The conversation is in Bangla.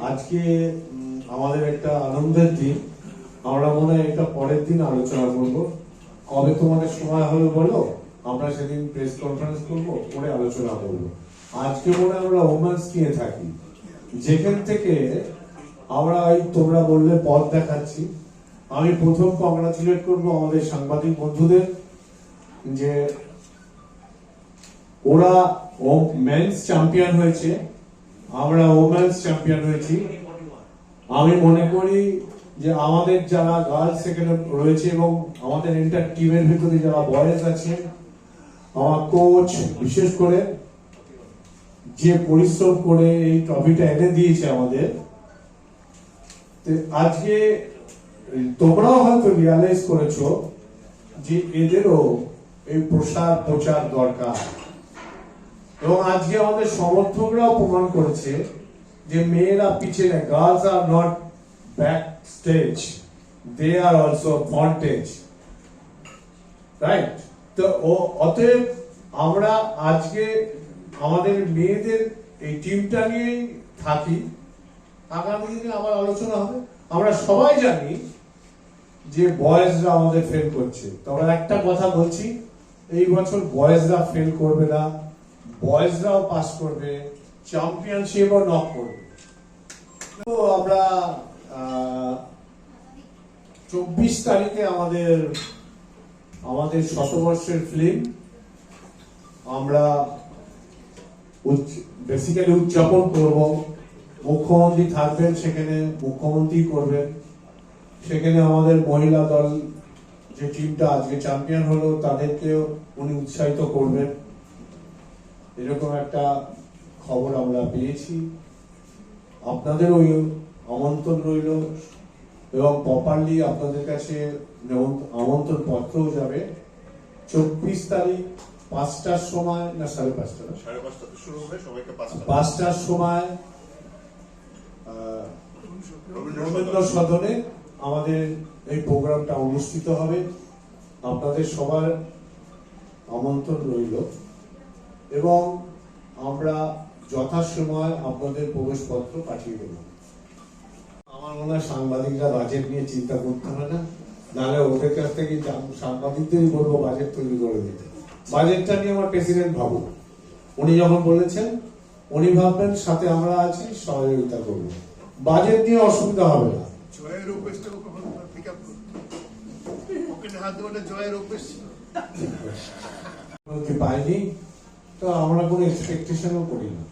আজকে আমাদের একটা আনন্দের দিন। আমরা মনে হয় এটা পরের দিন আলোচনা করব। কবে তোমাদের সময় হবে বলো? আমরা সেদিন প্রেস কনফারেন্স করব করে আলোচনা করব। আজকে মনে আমরা ওমেন্স নিয়ে থাকি। যেখান থেকে আমরা এই তোমরা বললে পথ দেখাচ্ছি। আমি প্রথম কংগ্রাচুলেট করব আমাদের সাংবাদিক বন্ধুদের যে ওরা ও মেন্স চ্যাম্পিয়ন হয়েছে। আমরা ওমেন্স চ্যাম্পিয়ন হয়েছি। আমি মনে করি যে আমাদের যারা গার্লস সেখানে রয়েছে এবং আমাদের এন্টার টিমের ভিতরে যারা বয়েজ আছে, আমার কোচ বিশেষ করে যে পরিশ্রম করে এই ট্রফিটা এনে দিয়েছে আমাদের আজকে তোমরাও হয়তো রিয়ালাইজ করেছ যে এদেরও এই প্রসার প্রচার দরকার। এবং আজকে আমাদের সমর্থকরাও প্রমাণ করেছে যে মেয়েরা পিছনে girls are not backstage they are also frontage right তো ও, অতএব আমরা আজকে আমাদের মেয়েদের এই টিমটা নিয়েই থাকি। আগামী দিনে আবার আলোচনা হবে। আমরা সবাই জানি যে বয়েজরা আমাদের ফেল করছে। তবে একটা কথা বলছি, এই বছর বয়েজরা ফেল করবে না। বয়েজরাও পাস করবে চ্যাম্পিয়নশিপও নক করবে। তো আমরা চব্বিশ তারিখে আমাদের আমাদের শতবর্ষের ফিল্ম আমরা বেসিক্যালি উদযাপন করব। মুখ্যমন্ত্রী থাকবেন সেখানে, মুখ্যমন্ত্রী করবেন। সেখানে আমাদের মহিলা দল যে টিমটা আজকে চ্যাম্পিয়ন হলো, তাদেরকেও উনি উৎসাহিত করবেন। এরকম একটা খবর আমরা পেয়েছি। আপনাদের ওই আমন্ত্রণ রইল এবং প্রপারলি আপনাদের কাছে আমন্ত্রণ পত্রও যাবে। চব্বিশ তারিখ পাঁচটার সময় না সাড়ে পাঁচটা? সাড়ে পাঁচটাতে শুরু হবে সবাইকে পাঁচটার সময় রবীন্দ্র সদনে আমাদের এই প্রোগ্রামটা অনুষ্ঠিত হবে। আপনাদের সবার আমন্ত্রণ রইল। এবং আমরা যথাসময় আপনাদের প্রবেশপত্র পাঠিয়ে দেব। আমার মনে হয় সাংবাদিকরা বাজেট নিয়ে চিন্তা করতে হবে না। নাহলে ওদের কাছ থেকে সাংবাদিকদেরই বলব বাজেট তৈরি করে দিতে বাজেটটা নিয়ে আমার প্রেসিডেন্ট ভাবুক। উনি যখন বলেছেন উনি ভাববেন সাথে আমরা আছি সহযোগিতা করব। বাজেট নিয়ে অসুবিধা হবে না। জয়ের অভ্যেসটাকে কখন পিক আপ পকেটে হাত দেওয়াটা জয়ের অভ্যেস ছিল। পাইনি? আমরা কোনো এক্সপেকটেশনও করি না